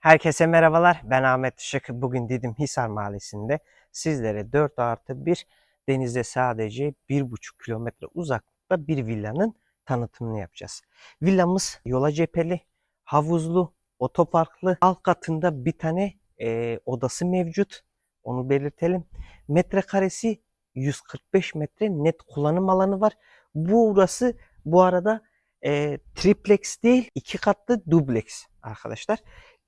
Herkese merhabalar. Ben Ahmet Işık. Bugün Didim Hisar Mahallesi'nde sizlere 4 artı 1 denize sadece 1,5 kilometre uzaklıkta bir villanın tanıtımını yapacağız. Villamız yola cepheli, havuzlu, otoparklı. Alt katında bir tane e, odası mevcut. Onu belirtelim. Metrekaresi 145 metre net kullanım alanı var. Bu burası bu arada e, triplex değil iki katlı dubleks arkadaşlar.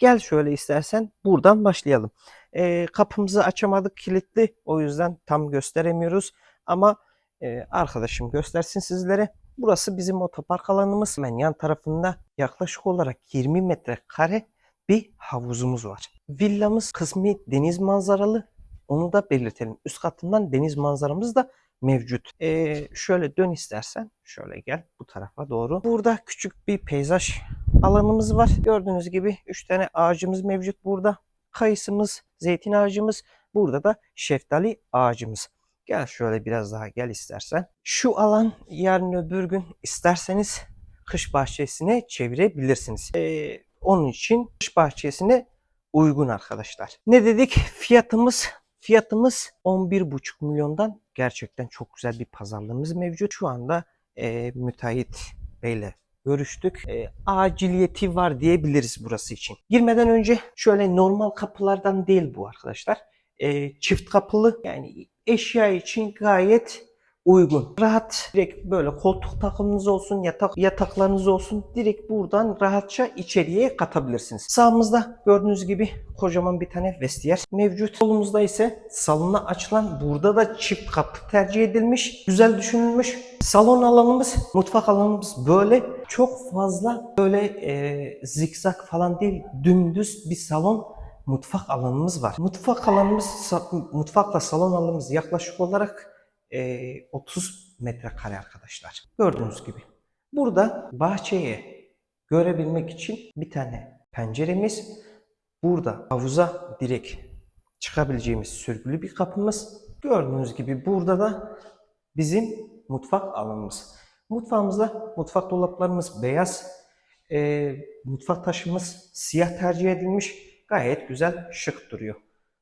Gel şöyle istersen buradan başlayalım. Ee, kapımızı açamadık kilitli o yüzden tam gösteremiyoruz. Ama e, arkadaşım göstersin sizlere. Burası bizim otopark alanımız. Hemen yan tarafında yaklaşık olarak 20 metrekare bir havuzumuz var. Villamız kısmi deniz manzaralı. Onu da belirtelim. Üst katından deniz manzaramız da mevcut. Ee, şöyle dön istersen. Şöyle gel bu tarafa doğru. Burada küçük bir peyzaj alanımız var. Gördüğünüz gibi 3 tane ağacımız mevcut burada. Kayısımız, zeytin ağacımız, burada da şeftali ağacımız. Gel şöyle biraz daha gel istersen. Şu alan yarın öbür gün isterseniz kış bahçesine çevirebilirsiniz. Ee, onun için kış bahçesine uygun arkadaşlar. Ne dedik? Fiyatımız fiyatımız 11,5 milyondan gerçekten çok güzel bir pazarlığımız mevcut. Şu anda e, müteahhit beyle görüştük. E, aciliyeti var diyebiliriz burası için. Girmeden önce şöyle normal kapılardan değil bu arkadaşlar. E, çift kapılı yani eşya için gayet uygun. Rahat direkt böyle koltuk takımınız olsun, yatak yataklarınız olsun direkt buradan rahatça içeriye katabilirsiniz. Sağımızda gördüğünüz gibi kocaman bir tane vestiyer mevcut. Solumuzda ise salona açılan burada da çift kapı tercih edilmiş. Güzel düşünülmüş. Salon alanımız, mutfak alanımız böyle çok fazla böyle e, zikzak falan değil dümdüz bir salon mutfak alanımız var. Mutfak alanımız, mutfakla salon alanımız yaklaşık olarak e, 30 metrekare arkadaşlar. Gördüğünüz gibi. Burada bahçeye görebilmek için bir tane penceremiz, burada havuza direkt çıkabileceğimiz sürgülü bir kapımız. Gördüğünüz gibi burada da bizim mutfak alanımız. Mutfağımızda mutfak dolaplarımız beyaz, e, mutfak taşımız siyah tercih edilmiş. Gayet güzel, şık duruyor.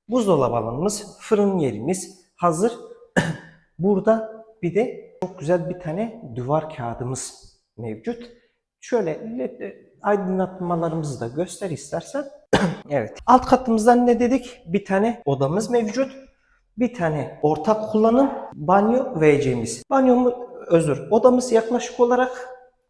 Buzdolabı alanımız, fırın yerimiz hazır. Burada bir de çok güzel bir tane duvar kağıdımız mevcut. Şöyle led aydınlatmalarımızı da göster istersen. evet. Alt katımızdan ne dedik? Bir tane odamız mevcut. Bir tane ortak kullanım banyo WC'miz. Banyomu özür. Odamız yaklaşık olarak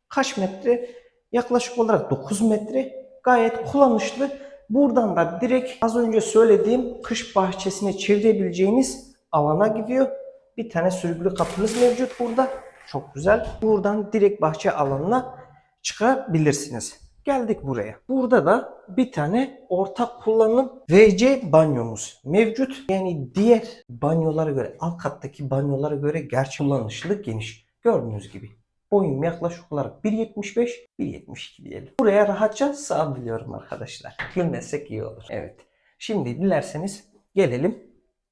kaç metre? Yaklaşık olarak 9 metre. Gayet kullanışlı. Buradan da direkt az önce söylediğim kış bahçesine çevirebileceğiniz alana gidiyor. Bir tane sürgülü kapımız mevcut burada. Çok güzel. Buradan direkt bahçe alanına çıkabilirsiniz. Geldik buraya. Burada da bir tane ortak kullanım WC banyomuz mevcut. Yani diğer banyolara göre, alt kattaki banyolara göre gerçek kullanışlı geniş. Gördüğünüz gibi. Boyum yaklaşık olarak 1.75, 1.72 diyelim. Buraya rahatça sığabiliyorum arkadaşlar. Gülmezsek iyi olur. Evet. Şimdi dilerseniz gelelim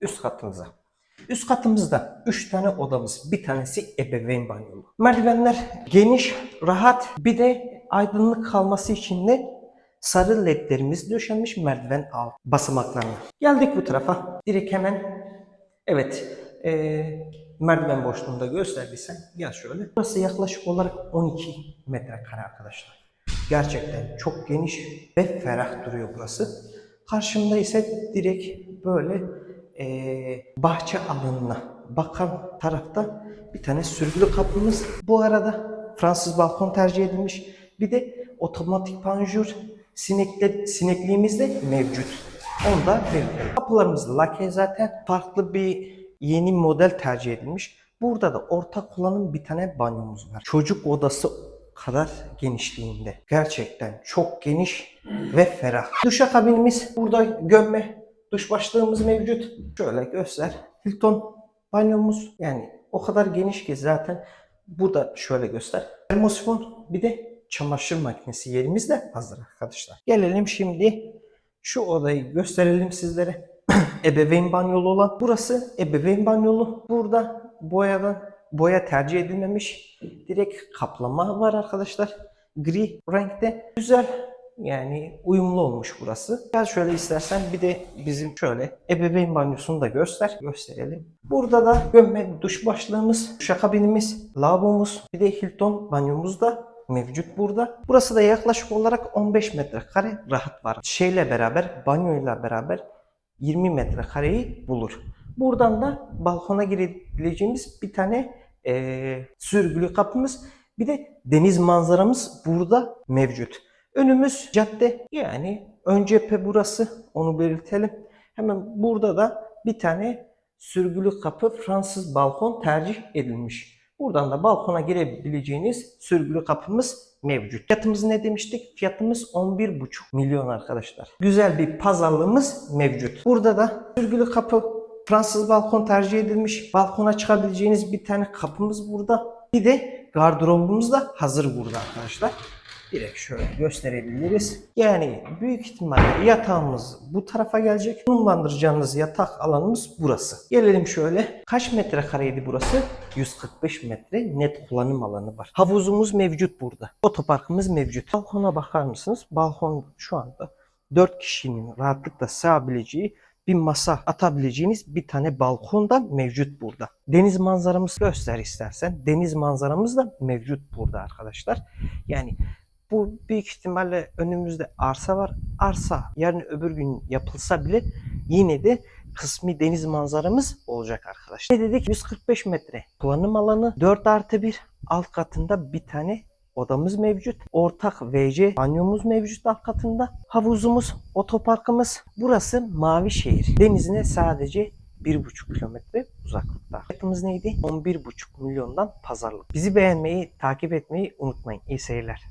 üst katımıza. Üst katımızda 3 tane odamız. Bir tanesi ebeveyn banyolu. Merdivenler geniş, rahat. Bir de aydınlık kalması için de sarı ledlerimiz döşenmiş merdiven alt basamaklarına. Geldik bu tarafa. Direkt hemen evet eee, merdiven boşluğunda gösterdiysen gel şöyle. Burası yaklaşık olarak 12 metrekare arkadaşlar. Gerçekten çok geniş ve ferah duruyor burası. Karşımda ise direkt böyle eee, bahçe alanına bakan tarafta bir tane sürgülü kapımız. Bu arada Fransız balkon tercih edilmiş. Bir de otomatik panjur sinekle, sinekliğimiz de mevcut. Onu da belirtelim. Kapılarımız lake zaten farklı bir yeni model tercih edilmiş. Burada da ortak kullanım bir tane banyomuz var. Çocuk odası kadar genişliğinde. Gerçekten çok geniş ve ferah. Duşakabinimiz burada gömme duş başlığımız mevcut. Şöyle göster. Hilton banyomuz yani o kadar geniş ki zaten burada şöyle göster. Termosifon bir de çamaşır makinesi yerimiz de hazır arkadaşlar. Gelelim şimdi şu odayı gösterelim sizlere. ebeveyn banyolu olan. Burası ebeveyn banyolu. Burada boyadan boya tercih edilmemiş. Direkt kaplama var arkadaşlar. Gri renkte. Güzel Yani uyumlu olmuş burası. Gel şöyle istersen bir de bizim şöyle ebeveyn banyosunu da göster. Gösterelim. Burada da gömme duş başlığımız, duşakabinimiz, lavabomuz, bir de Hilton banyomuz da mevcut burada. Burası da yaklaşık olarak 15 metrekare rahat var. Şeyle beraber, banyoyla beraber 20 metrekareyi bulur. Buradan da balkona girebileceğimiz bir tane eee, sürgülü kapımız, bir de deniz manzaramız burada mevcut. Önümüz cadde yani ön cephe burası onu belirtelim. Hemen burada da bir tane sürgülü kapı Fransız balkon tercih edilmiş. Buradan da balkona girebileceğiniz sürgülü kapımız mevcut. Fiyatımız ne demiştik? Fiyatımız 11,5 milyon arkadaşlar. Güzel bir pazarlığımız mevcut. Burada da sürgülü kapı Fransız balkon tercih edilmiş. Balkona çıkabileceğiniz bir tane kapımız burada. Bir de gardırobumuz da hazır burada arkadaşlar. Direkt şöyle gösterebiliriz. Yani büyük ihtimalle yatağımız bu tarafa gelecek. Konumlandıracağınız yatak alanımız burası. Gelelim şöyle. Kaç metrekareydi burası? 145 metre net kullanım alanı var. Havuzumuz mevcut burada. Otoparkımız mevcut. Balkona bakar mısınız? Balkon şu anda 4 kişinin rahatlıkla sığabileceği bir masa atabileceğiniz bir tane balkon da mevcut burada. Deniz manzaramız göster istersen. Deniz manzaramız da mevcut burada arkadaşlar. Yani bu büyük ihtimalle önümüzde arsa var. Arsa yarın öbür gün yapılsa bile yine de kısmi deniz manzaramız olacak arkadaşlar. Ne dedik? 145 metre kullanım alanı 4 artı 1 alt katında bir tane odamız mevcut. Ortak WC banyomuz mevcut alt katında. Havuzumuz, otoparkımız. Burası Mavişehir. Denizine sadece 1,5 kilometre uzaklıkta. Fiyatımız neydi? 11,5 milyondan pazarlık. Bizi beğenmeyi, takip etmeyi unutmayın. İyi seyirler.